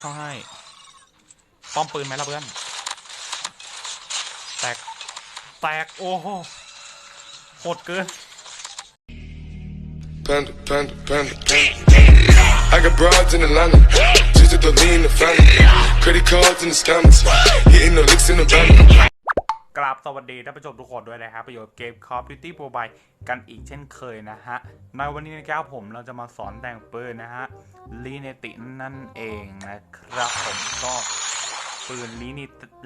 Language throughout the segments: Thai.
เขาให้ ป้อมปืนไหมล่ะเพื่อน แตก แตก โอ้โหโหดเกิน Panda, panda, panda, panda. I got broads in Atlanta. Just to lean in the family. Credit cards in the scammers. Hitting the licks in the van. กราบสวัสดีท่านผู้ชมทุกคนด้วยนะครับประโยชน์เกม Call of Duty Mobile กันอีกเช่นเคยนะฮะ ในวันนี้นะครับผมเราจะมาสอนแต่งปืนนะฮะลีเนตินั่นเองนะครับผมก็ปืนลีเน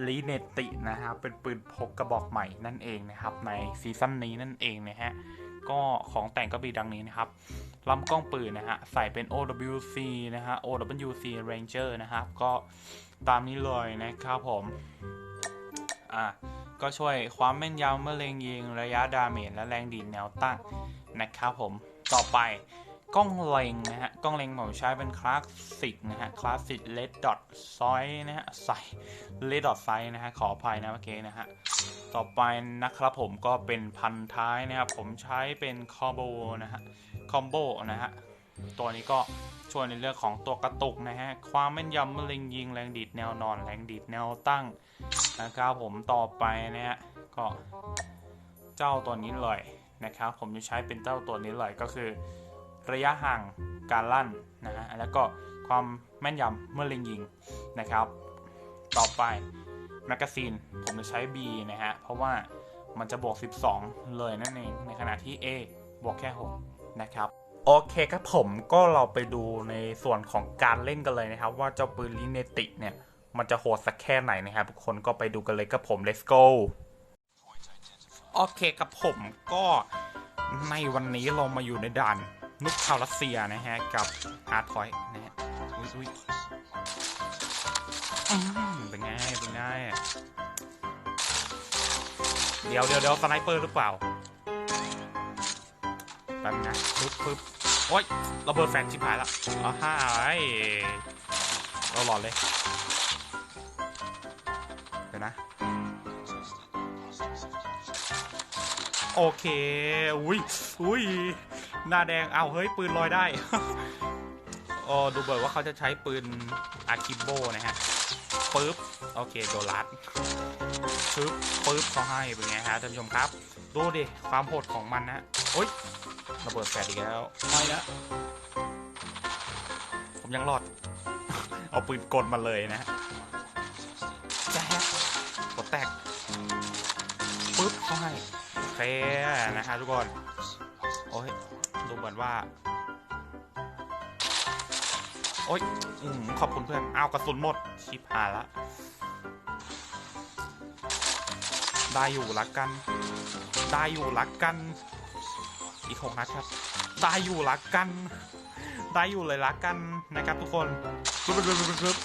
ลีเนตินะฮะเป็นปืนพกกระบอกใหม่นั่นเองนะครับในซีซั่นนี้นั่นเองนะฮะก็ของแต่งก็มีดังนี้นะครับลำกล้องปืนนะฮะใส่เป็น OWC นะฮะ OWC Ranger นะครับก็ตามนี้เลยนะครับผมอะ ก็ช่วยความแม่นยำเมื่อเล็งยิงระยะดาเมจและแรงดีดแนวตั้งนะครับผมต่อไปกล้องเล็งนะฮะกล้องเล็งผมใช้เป็นคลาสสิกนะฮะคลาสสิกเลดดอทซอยนะฮะใส่เลดดอทไซนะฮะขออภัยนะเมื่อกี้นะฮะต่อไปนะครับผมก็เป็นพันท้ายนะครับผมใช้เป็นคอมโบนะฮะคอมโบนะฮะ ตัวนี้ก็ช่วยในเรื่องของตัวกระตุกนะฮะ ความแม่นยำเมื่อเล็งยิงแรงดีดแนวนอนแรงดีดแนวตั้งนะครับผมต่อไปนะฮะก็เจ้าตัวนี้เลยนะครับผมจะใช้เป็นเจ้าตัวนี้เลยก็คือ ระยะห่างการลั่นนะฮะแล้วก็ความแม่นยำเมื่อเล็งยิงนะครับ ต่อไปแมกกาซีนผมจะใช้ B นะฮะเพราะว่ามันจะบวก 12 เลยนั่นเองในขณะที่ A บวกแค่ 6 นะครับ โอเคครับผมก็เราไปดูในส่วนของการเล่นกันเลยนะครับ ว่าเจ้าปืนลิเนติเนี่ย มันจะโหดสักแค่ไหนนะครับทุกคนก็ไปดูกันเลยกับผม let's go โอเคครับผมก็ในวันนี้เรามาอยู่ในด่านนุกชาวรัสเซียนะฮะ กับฮาร์ดพอยนะฮะอุ้ยอุ้ยเป็นไงเป็นไงเดี๋ยวเดี๋ยวเดี๋ยวสไนเปอร์หรือเปล่า แป๊บนะปึ๊บปึ๊บโอ๊ยระเบิดแฟนชิบหายละอ๋อฮ่าไอ้เราหลอนเลยเดี๋ยวนะ โอเค อุ้ยอุ้ยหน้าแดง เอาเฮ้ย ปืนลอยได้โอ้ดูเบิร์ว่าเขาจะใช้ปืนอาคิโบนะฮะปึ๊บ โอเค โดนลัดปึ๊บปึ๊บเขาให้เป็นไงฮะท่านผู้ชมครับ ดูดิ ความโหดของมันนะโอ้ย ระเบิดแฟดอีกแล้วไม่นะผมยังรอด เอาปืนกลมาเลยนะฮะแจ๊กกดแตกปึ๊บเข้าให้โอเคนะฮะทุกคน โอ้ยดูเหมือนว่า โอ้ยอืมขอบคุณเพื่อนเอากระสุนหมด ชิบหายละได้อยู่รักกัน ได้อยู่รักกัน อีกหกนัดครับได้อยู่รักกันได้อยู่เลยรักกันนะครับทุกคนปึ๊บปึ๊บปึ๊บปึ๊บ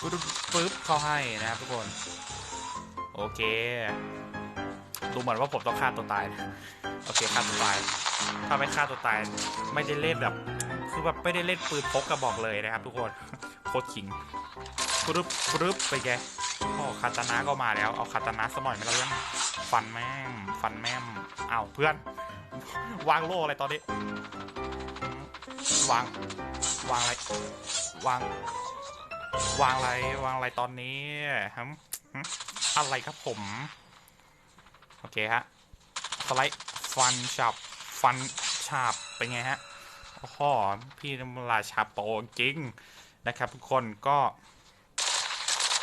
ปึ๊บปึ๊บเข้าให้นะครับทุกคน โอเค ดูเหมือนว่าผมต้องฆ่าตัวตายนะโอเคฆ่าตัวตาย ถ้าไม่ฆ่าตัวตาย ไม่ได้เล่นแบบคือแบบไม่ได้เล่นปืนพกกระบอกเลยนะครับ ทุกคนโคตรขิงปึ๊บปึ๊บไปแกโอ้คาตานะก็มาแล้ว เอาคาตานะสักหน่อยไหมล่ะเพื่อน ฟันแม่มฟันแม่มอ้าวเพื่อน วางโล่อะไรตอนนี้ วาง วางอะไร วาง วางอะไร วางอะไรตอนนี้ฮึอะไรครับผม โอเคฮะ สไลด์ ฟันฉับ ฟันฉาบ เป็นไงฮะโอ้โหพี่นำราชาโปจริงนะครับทุกคนก็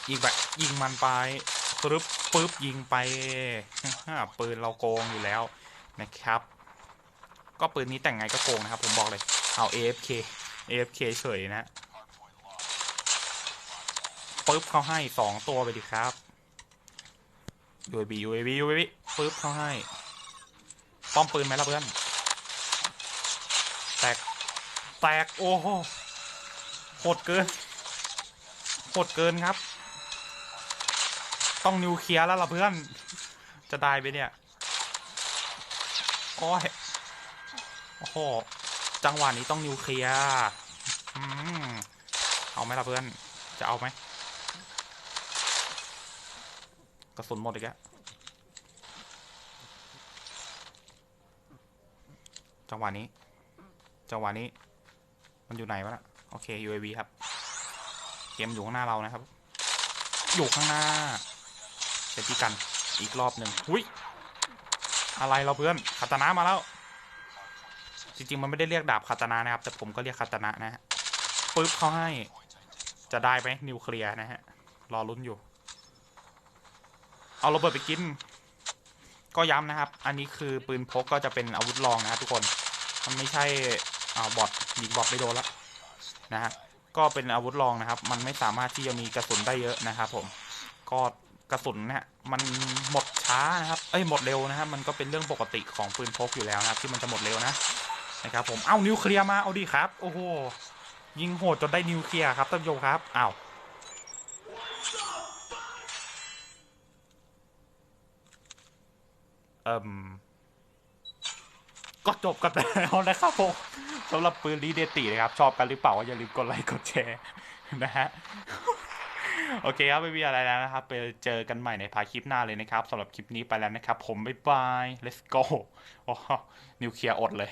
ยิงแบบยิงมันไป ปึ๊บปึ๊บยิงไปปืนเราโกงอยู่แล้วนะครับ ก็ปืนนี้แต่งไงก็โกงนะครับ ผมบอกเลยเอา AFK AFK เฉยนะปึ๊บเขาให้สองตัวไปดิครับ UAB UAB UAB ปึ๊บเขาให้ ป้อมปืนไหมล่ะเพื่อน แตก แตก โอ้โหโหดเกินโหดเกินครับ ต้องนิวเคลียร์แล้วล่ะเพื่อน จะได้ไปเนี่ยโอ้ยโอ้โห จังหวะนี้ต้องนิวเคลียร์เอาไหมล่ะเพื่อน จะเอาไหมกระสุนหมดอีกแล้วจังหวะนี้ จังหวะนี้ มันอยู่ไหนวะน่ะ โอเค UAV ครับ เกมอยู่ข้างหน้าเรานะครับ อยู่ข้างหน้า เซฟตี้กันอีกรอบหนึ่งหุยอะไรเราเพื่อนคาตานะมาแล้ว จริงๆมันไม่ได้เรียกดาบคาตานะนะครับ แต่ผมก็เรียกคาตานะนะฮะปึ๊บเขาให้จะได้ไหมนิวเคลียร์นะฮะรอลุ้นอยู่ เอาระเบิดไปกิน ก็ย้ำนะครับ อันนี้คือปืนพกก็จะเป็นอาวุธรองนะครับทุกคน มันไม่ใช่อาบอทยิงบอทไม่โดนละนะฮะก็เป็นอาวุธรองนะครับ มันไม่สามารถที่จะมีกระสุนได้เยอะนะครับผมก็ กระสุนเนี่ยมันหมดช้านะครับเอ้ยหมดเร็วนะครับมันก็เป็นเรื่องปกติของปืนพกอยู่แล้วนะครับที่มันจะหมดเร็วนะนะครับผมเอ้านิวเคลียร์มาเอาดีครับโอ้โหยิงโหดจนได้นิวเคลียร์ครับท่านผู้ชมครับอ้าวเอิ่มก็จบกันแล้วนะครับผมสำหรับปืนลีเดตินะครับ ชอบกันหรือเปล่าอย่าลืมกดไลค์กดแชร์นะฮะ โอเคครับไม่มีอะไรแล้วนะครับ ไปเจอกันใหม่ในพาคลิปหน้าเลยนะครับสำหรับคลิปนี้ไปแล้วนะครับ ผมบ๊ายบาย let's go โอ้นิวเคลียร์อดเลย